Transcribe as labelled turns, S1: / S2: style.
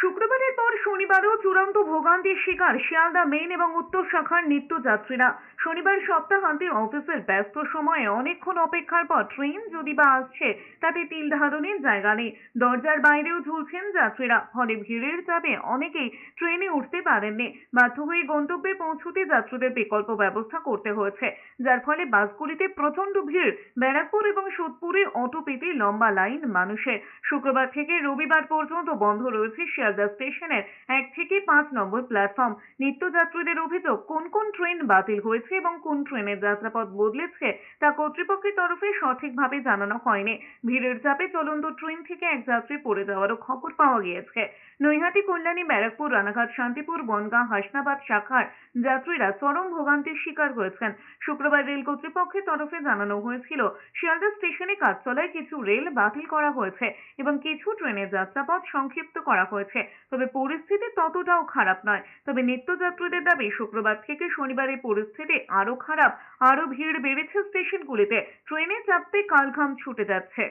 S1: শুক্রবারের পর শনিবারও চূড়ান্ত ভোগান্তির শিকার শিয়ালদা মেইন এবং উত্তর শাখার নিত্যযাত্রীরা। শনিবার সপ্তাহান্তে অফিসের ব্যস্ত সময়ে অনেকক্ষণ অপেক্ষার পর ট্রেন যদি বা আসছে, তাতে তিল ধারণের জায়গা নেই। দরজার বাইরেও ঝুলছেন যাত্রীরা। ফলে ভিড়ের চাপে অনেকেই ট্রেনে উঠতে পারেননি। বাধ্য হয়ে গন্তব্যে পৌঁছতে যাত্রীদের বিকল্প ব্যবস্থা করতে হয়েছে। যার ফলে বাসগুলিতে প্রচণ্ড ভিড়। ব্যারাকপুর এবং সোদপুরে অটো পেতে লম্বা লাইন মানুষের। শুক্রবার থেকে রবিবার পর্যন্ত বন্ধ রয়েছে শিয়ালদা স্টেশনের এক থেকে পাঁচ নম্বর প্ল্যাটফর্ম নিত্যযাত্রীদের অভিযোগ, কোন কোন ট্রেন বাতিল হয়েছে এবং কোন ট্রেনের যাত্রাপথ বদলেছে তা কর্তৃপক্ষের তরফে সঠিকভাবে জানানো হয়নি। ভিড়ের চাপে চলন্ত ট্রেন থেকে এক যাত্রী পড়ে যাওয়ারও খবর পাওয়া গিয়েছে। নৈহাটি, কল্যাণী, ব্যারাকপুর, রানাঘাট, শান্তিপুর, বনগাঁ, হাসনাবাদ শাখার যাত্রীরা চরম ভোগান্তির শিকার হয়েছেন। শুক্রবার রেল কর্তৃপক্ষের তরফে জানানো হয়েছিল, শিয়ালদা স্টেশনে কাজ চলায় কিছু রেল বাতিল করা হয়েছে এবং কিছু ট্রেনের যাত্রাপথ সংক্ষিপ্ত করা হয়েছে। তবে পরিস্থিতি ততটাও খারাপ নয়। তবে নিত্যযাত্রীদের দাবি, শুক্রবার থেকে শনিবারের পরিস্থিতি আরও খারাপ, আরও ভিড় বেড়েছে স্টেশনগুলিতে। ট্রেনে চাপতে কালঘাম ছুটে যাচ্ছে।